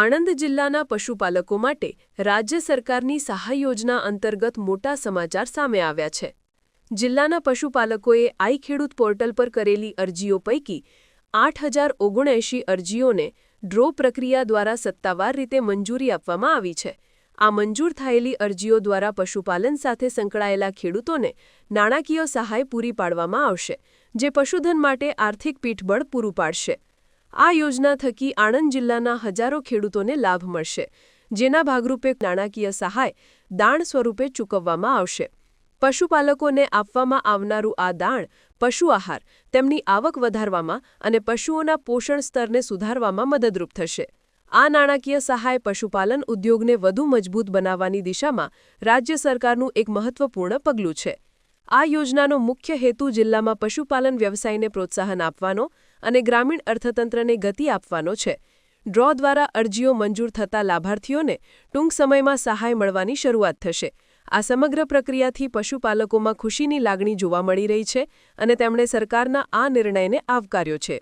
આણંદ જિલ્લાના પશુપાલકો માટે રાજ્ય સરકારની સહાય યોજના અંતર્ગત મોટા સમાચાર સામે આવ્યા છે. જિલ્લાના પશુપાલકોએ આઈ ખેડૂત પોર્ટલ પર કરેલી અરજીઓ પૈકી આઠ હજાર ઓગણએંશી અરજીઓને ડ્રો પ્રક્રિયા દ્વારા સત્તાવાર રીતે મંજૂરી આપવામાં આવી છે. આ મંજૂર થયેલી અરજીઓ દ્વારા પશુપાલન સાથે સંકળાયેલા ખેડૂતોને નાણાકીય સહાય પૂરી પાડવામાં આવશે, જે પશુધન માટે આર્થિક પીઠબળ પૂરું પાડશે. આ યોજના થકી આણંદ જિલ્લાના હજારો ખેડૂતોને લાભ મળશે, જેના ભાગરૂપે નાણાકીય સહાય દાણ સ્વરૂપે ચૂકવવામાં આવશે. પશુપાલકોને આપવામાં આવનારું આ દાણ પશુ આહાર, તેમની આવક વધારવામાં અને પશુઓના પોષણ સ્તરને સુધારવામાં મદદરૂપ થશે. આ નાણાકીય સહાય પશુપાલન ઉદ્યોગને વધુ મજબૂત બનાવવાની દિશામાં રાજ્ય સરકારનું એક મહત્વપૂર્ણ પગલું છે. આ યોજનાનો મુખ્ય હેતુ જિલ્લામાં પશુપાલન વ્યવસાયને પ્રોત્સાહન આપવાનો અને ગ્રામીણ અર્થતંત્રને ગતિ આપવાનો છે. ડ્રો દ્વારા અરજીઓ મંજૂર થતા લાભાર્થીઓને ટૂંક સમયમાં સહાય મળવાની શરૂઆત થશે. આ સમગ્ર પ્રક્રિયાથી પશુપાલકોમાં ખુશીની લાગણી જોવા મળી રહી છે અને તેમણે સરકારના આ નિર્ણયને આવકાર્યો છે.